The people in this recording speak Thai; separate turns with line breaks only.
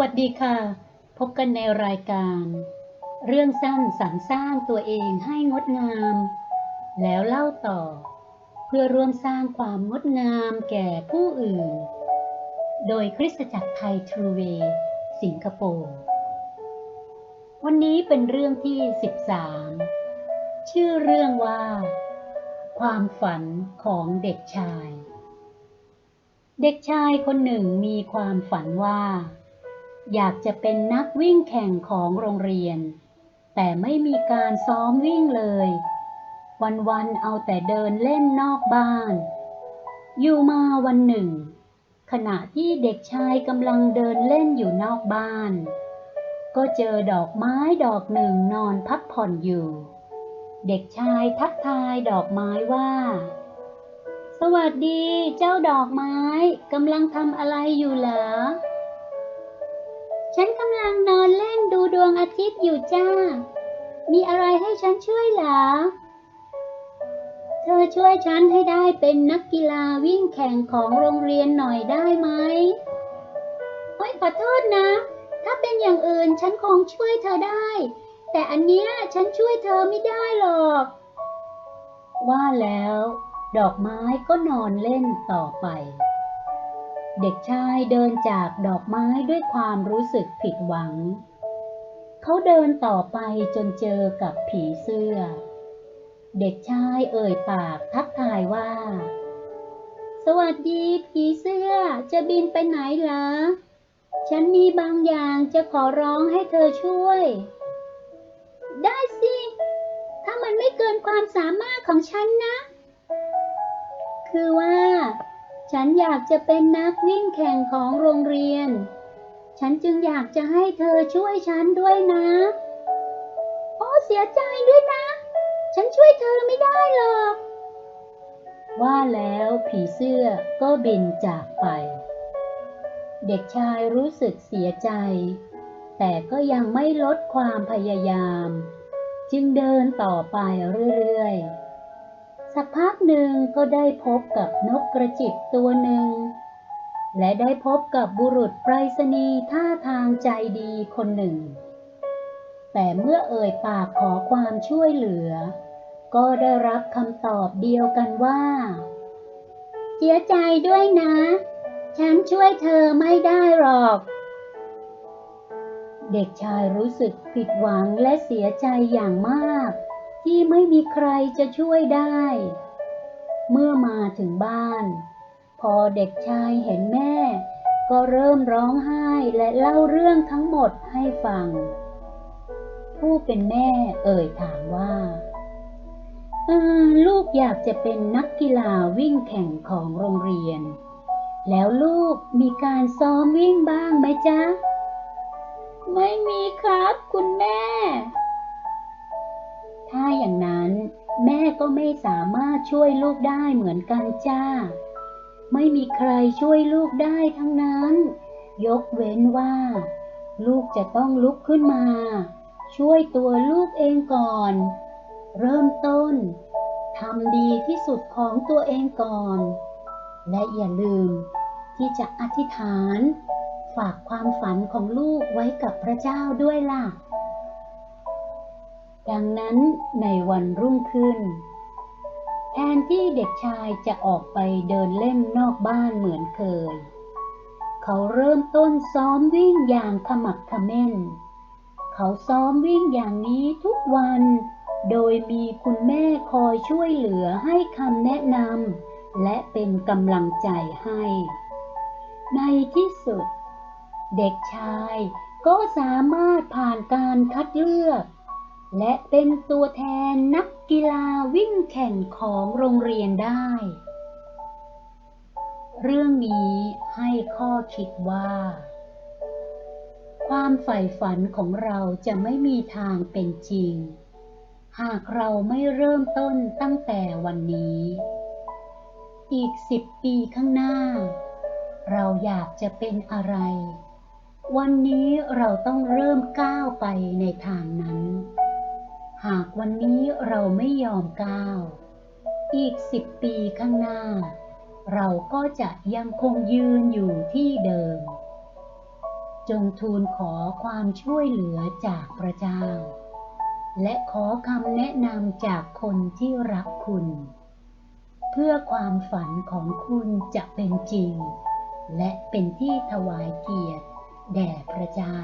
วัสดีค่ะ พบกันในรายการ เรื่องสั้นสรรสร้างตัวเองให้งดงาม แล้วเล่าต่อ เพื่อร่วมสร้างความงดงามแก่ผู้อื่น โดยคริสตจักรไทยทรูเวย์สิงคโปร์วันนี้เป็นเรื่องที่ 13 ชื่อเรื่องว่า ความฝันของเด็กชาย เด็กชายคนหนึ่งมีความฝันว่า อยากจะเป็นนักวิ่งแข่งของโรงเรียน แต่ไม่มีการซ้อมวิ่งเลย วันๆเอาแต่เดินเล่นนอกบ้าน อยู่มาวันหนึ่ง ขณะที่เด็กชายกำลังเดินเล่นอยู่นอกบ้าน ก็เจอดอกไม้ดอกหนึ่งนอนพักผ่อนอยู่ เด็กชายทักทายดอกไม้ว่า สวัสดีเจ้าดอกไม้กำลังทำอะไรอยู่เหรอ ดูดอยู่จ้า มีอะไรให้ฉันช่วยเหรอ เธอช่วยฉันให้ได้เป็นนักกีฬาวิ่งแข่งของโรงเรียนหน่อยได้ไหมโอ้ยขอโทษนะ ถ้าเป็นอย่างอื่นฉันคงช่วยเธอได้ แต่อันเนี้ยฉันช่วยเธอไม่ได้หรอก ว่าแล้ว ดอกไม้ก็นอนเล่นต่อไป เด็กชายเดินจากดอกไม้ด้วยความรู้สึกผิดหวัง เขาเดินต่อไปจนเจอกับผีเสื้อ เด็กชายเอ่ยปากทักทายว่า สวัสดีผีเสื้อจะบินไปไหนเหรอ ฉันมีบางอย่างจะขอร้องให้เธอช่วย ได้สิ ถ้ามันไม่เกินความสามารถของฉันนะ คือว่า ฉันอยากจะเป็นนักวิ่งแข่งของโรงเรียน ฉันจึงอยากจะให้เธอช่วยฉันด้วยนะ โอ้เสียใจด้วยนะ ฉันช่วยเธอไม่ได้หรอก ว่าแล้วผีเสื้อก็บินจากไป เด็กชายรู้สึกเสียใจ แต่ก็ยังไม่ลดความพยายาม จึงเดินต่อไปเรื่อยๆ สักพักหนึ่งก็ได้พบกับนกกระจิบตัวหนึ่ง และได้พบกับบุรุษไปรษณีย์ท่าทางใจดีคนหนึ่ง แต่เมื่อเอ่ยปากขอความช่วยเหลือ ก็ได้รับคำตอบเดียวกันว่า เสียใจด้วยนะ ฉันช่วยเธอไม่ได้หรอก เด็กชายรู้สึกผิดหวังและเสียใจอย่างมาก ที่ไม่มีใครจะช่วยได้ เมื่อมาถึงบ้าน พอเด็กชายเห็นแม่ ก็เริ่มร้องไห้และเล่าเรื่องทั้งหมดให้ฟัง ผู้เป็นแม่เอ่ยถามว่าออลูกอยากจะเป็นนักกีฬาวิ่งแข่งของโรงเรียน แล้วลูกมีการซ้อมวิ่งบ้างไหมจ๊ะ ไม่มีครับคุณแม่ ถ้าอย่างนั้นแม่ก็ไม่สามารถช่วยลูกได้เหมือนกันจ้า ไม่มีใครช่วยลูกได้ทั้งนั้น ยกเว้นว่า ลูกจะต้องลุกขึ้นมา ช่วยตัวลูกเองก่อน เริ่มต้นทำดีที่สุดของตัวเองก่อน และอย่าลืมที่จะอธิษฐาน ฝากความฝันของลูกไว้กับพระเจ้าด้วยล่ะ ดังนั้นในวันรุ่งขึ้น ทนที่เด็กชายจะออกไปเดินเล่นนอกบ้านเหมือนเคย เขาเริ่มต้นซ้อมวิ่งอย่างขมักขม้น เขาซ้อมวิ่งอย่างนี้ทุกวัน โดยมีคุณแม่คอยช่วยเหลือให้คำแนะนำและเป็นกำลังใจให้ ในที่สุด เด็กชายก็สามารถผ่านการคัดเลือก และเป็นตัวแทนนัก กีฬาวิ่งแข่งของโรงเรียนได้ เรื่องนี้ให้ข้อคิดว่า ความใฝ่ฝันของเราจะไม่มีทางเป็นจริง หากเราไม่เริ่มต้นตั้งแต่วันนี้ อีกสิบปีข้างหน้า เราอยากจะเป็นอะไร วันนี้เราต้องเริ่มก้าวไปในทางนั้น หากวันนี้เราไม่ยอมก้าว อีกสิบปีข้างหน้า เราก็จะยังคงยืนอยู่ที่เดิม จงทูลขอความช่วยเหลือจากพระเจ้า และขอคำแนะนำจากคนที่รักคุณ เพื่อความฝันของคุณจะเป็นจริง และเป็นที่ถวายเกียรติแด่พระเจ้า